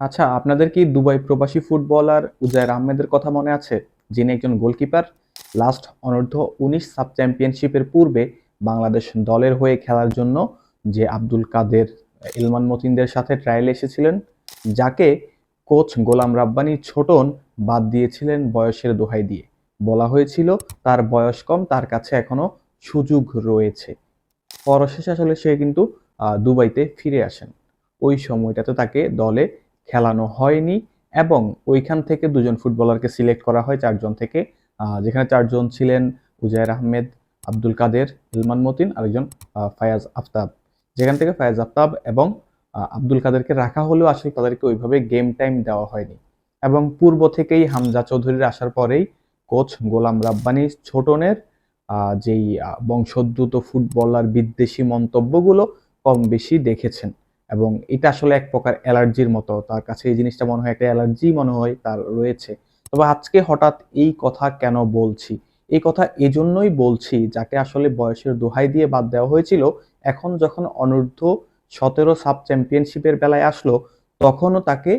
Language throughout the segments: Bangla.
আচ্ছা আপনাদের কি দুবাই প্রবাসী ফুটবলার উজায়ের আহমেদের কথা মনে আছে? যিনি একজন গোলকিপার, লাস্ট অনূর্ধ্ব উনিশ সাব চ্যাম্পিয়নশিপের পূর্বে বাংলাদেশ দলের হয়ে খেলার জন্য যে আব্দুল কাদের, ইলমান মতিনদের সাথে ট্রায়ালে এসেছিলেন, যাকে কোচ গোলাম রাব্বানি ছোটন বাদ দিয়েছিলেন বয়সের দোহাই দিয়ে। বলা হয়েছিল তার বয়স কম, তার কাছে এখনও সুযোগ রয়েছে। পরশেষে আসলে সে কিন্তু দুবাইতে ফিরে আসেন। ওই সময়টাতে তাকে দলে খেলানো হয়নি এবং ওইখান থেকে দুজন ফুটবলারকে সিলেক্ট করা হয় চারজন থেকে। যেখানে চারজন ছিলেন উজায়ের আহমেদ, আব্দুল কাদের, ইলমান মতিন, আরেকজন ফায়াজ আফতাব। যেখান থেকে ফায়াজ আফতাব এবং আব্দুল কাদেরকে রাখা হলেও আসলে তাদেরকে ওইভাবে গেম টাইম দেওয়া হয়নি। এবং পূর্ব থেকেই হামজা চৌধুরীর আসার পরেই কোচ গোলাম রাব্বানি, ছোটনের যেই বংশোদ্ভূত ফুটবলার বিদ্বেষী মন্তব্যগুলো কম বেশি দেখেছেন। এবং এটা আসলে এক প্রকার অ্যালার্জির মতো। তার কাছে এই জিনিসটা মনে হয় একটা অ্যালার্জি মনে হয় তার রয়েছে। তবে আজকে হঠাৎ এই কথা কেন বলছি? এই কথা এজন্যই বলছি যাকে আসলে বয়সের দোহাই দিয়ে বাদ দেওয়া হয়েছিল। এখন যখন অনূর্ধ্ব সতেরো সাব চ্যাম্পিয়নশিপের বেলায় আসলো, তখনও তাকে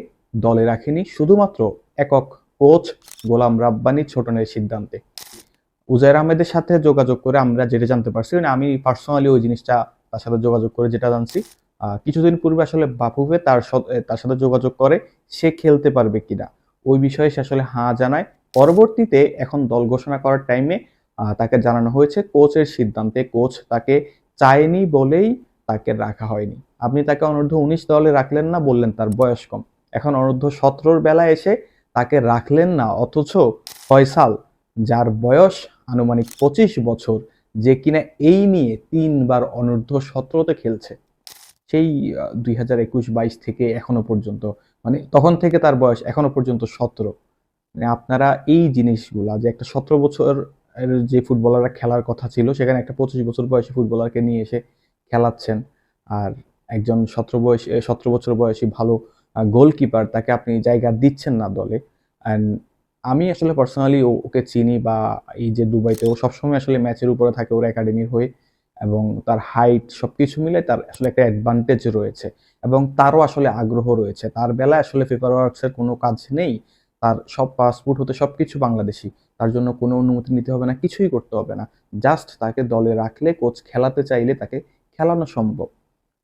দলে রাখেনি শুধুমাত্র একক কোচ গোলাম রাব্বানি ছোটনের সিদ্ধান্তে। উজাইর আহমেদের সাথে যোগাযোগ করে আমরা যেটা জানতে পারছি মানে আমি পার্সোনালি ওই জিনিসটা তার সাথে যোগাযোগ করে যেটা জানছি কিছুদিন পূর্বে আসলে বাফুফে তার তার সাথে যোগাযোগ করে সে খেলতে পারবে কিনা। ওই বিষয়ে সে আসলে হাঁ জানায়। পরবর্তীতে এখন দল ঘোষণা করার টাইমে তাকে জানানো হয়েছে কোচের সিদ্ধান্তে। কোচ তাকে চায়নি বলেই তাকে রাখা হয়নি। আপনি তাকে অনূর্ধ্ব উনিশ দলে রাখলেন না বললেন তার বয়স কম। এখন অনূর্ধ্ব সতেরোর বেলায় এসে তাকে রাখলেন না, অথচ ফয়সাল, যার বয়স আনুমানিক পঁচিশ বছর, যে কিনা এই নিয়ে তিনবার অনূর্ধ্ব সতেরোতে খেলছে। সেই দুই হাজার একুশ বাইশ থেকে এখনও পর্যন্ত মানে তখন থেকে তার বয়স এখনও পর্যন্ত সতেরো। মানে আপনারা এই জিনিসগুলা, যে একটা সতেরো বছর যে ফুটবলাররা খেলার কথা ছিল, সেখানে একটা পঁচিশ বছর বয়সী ফুটবলারকে নিয়ে এসে খেলাচ্ছেন। আর একজন সতেরো বয়সী সতেরো বছর বয়সী ভালো গোলকিপার, তাকে আপনি জায়গা দিচ্ছেন না দলে। অ্যান্ড আমি আসলে পার্সোনালি ওকে চিনি বা এই যে দুবাইতে, ও সবসময় আসলে ম্যাচের উপরে থাকে, ওর একাডেমির হয়ে। এবং তার হাইট সব কিছু মিলে তার আসলে একটা অ্যাডভান্টেজ রয়েছে এবং তারও আসলে আগ্রহ রয়েছে। তার বেলায় আসলে পেপার ওয়ার্কসের কোনো কাজ নেই। তার সব পাসপোর্ট হতে সব কিছু বাংলাদেশি। তার জন্য কোনো অনুমতি নিতে হবে না, কিছুই করতে হবে না। জাস্ট তাকে দলে রাখলে কোচ খেলাতে চাইলে তাকে খেলানো সম্ভব।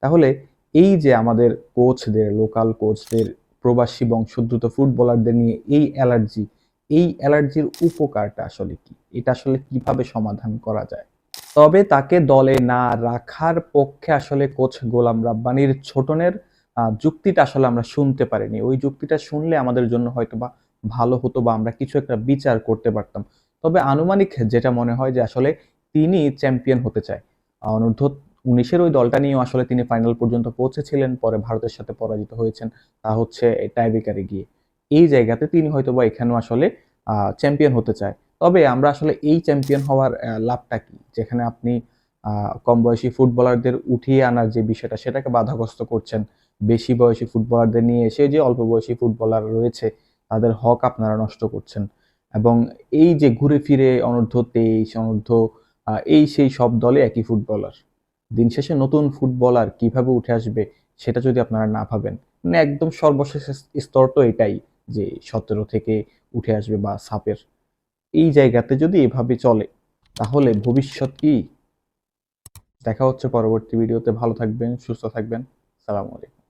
তাহলে এই যে আমাদের কোচদের লোকাল কোচদের প্রবাসী বংশোদ্ভূত ফুটবলারদের নিয়ে এই অ্যালার্জি এই অ্যালার্জির উপকারটা আসলে কি? এটা আসলে কীভাবে সমাধান করা যায়? তবে তাকে দলে না রাখার পক্ষে আসলে কোচ গোলাম রাব্বানির ছোটনের যুক্তিটা আসলে আমরা শুনতে পারিনি। ওই যুক্তিটা শুনলে আমাদের জন্য হয়তো বা ভালো হতো বা আমরা কিছু একটা বিচার করতে পারতাম। তবে আনুমানিক যেটা মনে হয় যে আসলে তিনি চ্যাম্পিয়ন হতে চায়। অনূর্ধ্ব উনিশের ওই দলটা নিয়েও আসলে তিনি ফাইনাল পর্যন্ত পৌঁছেছিলেন, পরে ভারতের সাথে পরাজিত হয়েছেন, তা হচ্ছে টাইব্রেকারে গিয়ে। এই জায়গাতে তিনি হয়তো বা এখানেও আসলে চ্যাম্পিয়ন হতে চায়। তবে আমরা আসলে এই চ্যাম্পিয়ন হওয়ার লাভটা কি? যেখানে আপনি কম বয়সী ফুটবলারদের উঠিয়ে আনার যে বিষয়টা, সেটাকে বাধাগ্রস্ত করছেন। বেশি বয়সী ফুটবলারদের নিয়ে এসে যে অল্প বয়সী ফুটবলার রয়েছে, তাদের হক আপনারা নষ্ট করছেন। এবং এই যে ঘুরে ফিরে, অনূর্ধ্ব তেইশ, অনূর্ধ্ব এই সেই সব দলে একই ফুটবলার। দিন শেষে নতুন ফুটবলার কীভাবে উঠে আসবে, সেটা যদি আপনারা না ভাবেন মানে একদম সর্বশেষ স্তর তো এটাই যে সতেরো থেকে উঠে আসবে বা সাপের এই জায়গাতে যদি এভাবে চলে, তাহলে ভবিষ্যৎ কি? দেখা হচ্ছে পরবর্তী ভিডিওতে। ভালো থাকবেন, সুস্থ থাকবেন। সালামু আলাইকুম।